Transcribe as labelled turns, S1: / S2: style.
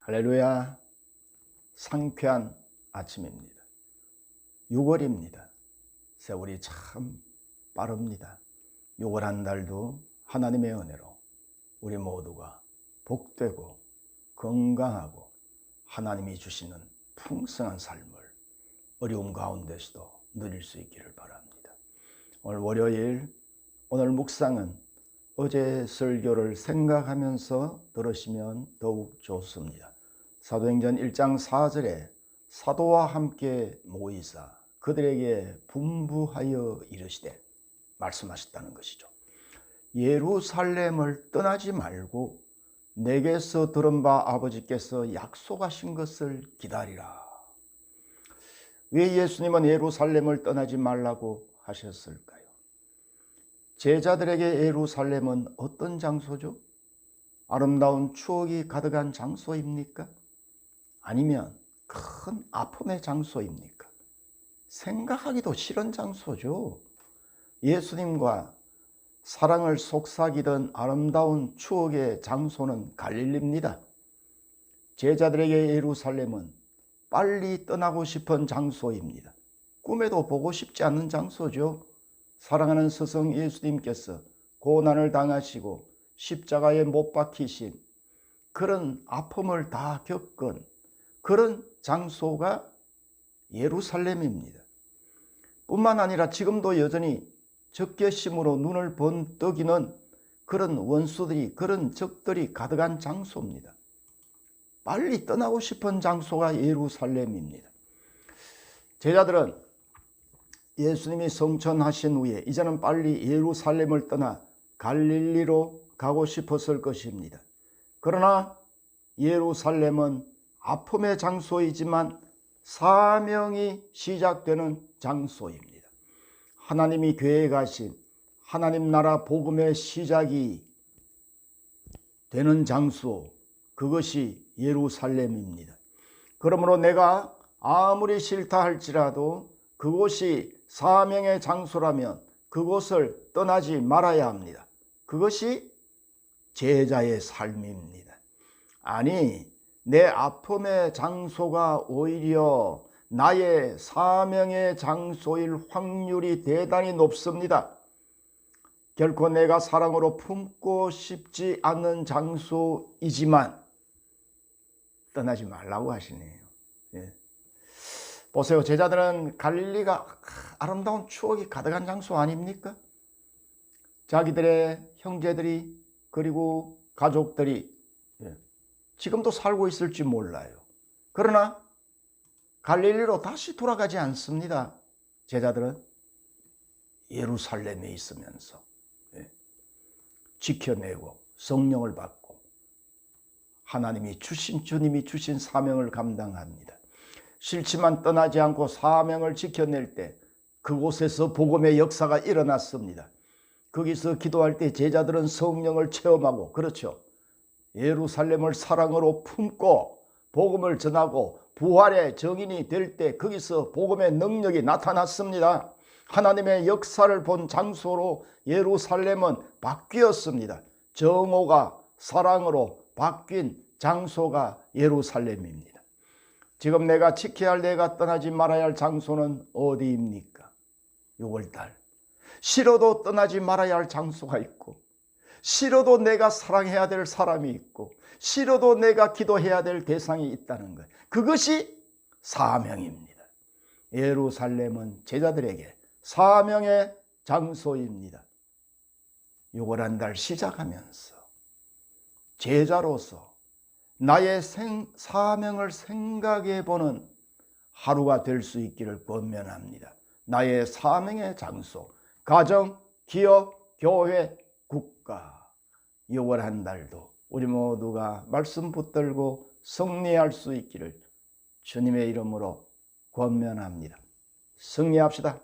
S1: 할렐루야. 상쾌한 아침입니다. 6월입니다. 세월이 참 빠릅니다. 6월 한 달도 하나님의 은혜로 우리 모두가 복되고 건강하고 하나님이 주시는 풍성한 삶을 어려움 가운데서도 누릴 수 있기를 바랍니다. 오늘 월요일 오늘 묵상은 어제 설교를 생각하면서 들으시면 더욱 좋습니다. 사도행전 1장 4절에 사도와 함께 모이사 그들에게 분부하여 이르시되 말씀하셨다는 것이죠. 예루살렘을 떠나지 말고 내게서 들은 바 아버지께서 약속하신 것을 기다리라. 왜 예수님은 예루살렘을 떠나지 말라고 하셨을까요? 제자들에게 예루살렘은 어떤 장소죠? 아름다운 추억이 가득한 장소입니까? 아니면 큰 아픔의 장소입니까? 생각하기도 싫은 장소죠. 예수님과 사랑을 속삭이던 아름다운 추억의 장소는 갈릴리입니다. 제자들에게 예루살렘은 빨리 떠나고 싶은 장소입니다. 꿈에도 보고 싶지 않은 장소죠. 사랑하는 스승 예수님께서 고난을 당하시고 십자가에 못 박히신 그런 아픔을 다 겪은 그런 장소가 예루살렘입니다. 뿐만 아니라 지금도 여전히 적개심으로 눈을 번뜩이는 그런 원수들이 그런 적들이 가득한 장소입니다. 빨리 떠나고 싶은 장소가 예루살렘입니다. 제자들은 예수님이 성천하신 후에 이제는 빨리 예루살렘을 떠나 갈릴리로 가고 싶었을 것입니다. 그러나 예루살렘은 아픔의 장소이지만 사명이 시작되는 장소입니다. 하나님이 계획하신 하나님 나라 복음의 시작이 되는 장소, 그것이 예루살렘입니다. 그러므로 내가 아무리 싫다 할지라도 그곳이 사명의 장소라면 그곳을 떠나지 말아야 합니다. 그것이 제자의 삶입니다. 아니, 내 아픔의 장소가 오히려 나의 사명의 장소일 확률이 대단히 높습니다. 결코 내가 사랑으로 품고 싶지 않는 장소이지만 떠나지 말라고 하시네요. 예. 보세요. 제자들은 갈릴리가 아름다운 추억이 가득한 장소 아닙니까? 자기들의 형제들이 그리고 가족들이 예, 지금도 살고 있을지 몰라요. 그러나 갈릴리로 다시 돌아가지 않습니다. 제자들은 예루살렘에 있으면서 예, 지켜내고 성령을 받고 하나님이 주신 주님이 주신 사명을 감당합니다. 싫지만 떠나지 않고 사명을 지켜낼 때 그곳에서 복음의 역사가 일어났습니다. 거기서 기도할 때 제자들은 성령을 체험하고 그렇죠. 예루살렘을 사랑으로 품고 복음을 전하고 부활의 정인이 될 때 거기서 복음의 능력이 나타났습니다. 하나님의 역사를 본 장소로 예루살렘은 바뀌었습니다. 정오가 사랑으로 바뀐 장소가 예루살렘입니다. 지금 내가 지켜야 할 내가 떠나지 말아야 할 장소는 어디입니까? 6월달. 싫어도 떠나지 말아야 할 장소가 있고, 싫어도 내가 사랑해야 될 사람이 있고, 싫어도 내가 기도해야 될 대상이 있다는 것. 그것이 사명입니다. 예루살렘은 제자들에게 사명의 장소입니다. 6월 한 달 시작하면서 제자로서 나의 생, 사명을 생각해 보는 하루가 될 수 있기를 권면합니다. 나의 사명의 장소, 가정, 기업, 교회, 국가. 6월 한 달도 우리 모두가 말씀 붙들고 승리할 수 있기를 주님의 이름으로 권면합니다. 승리합시다.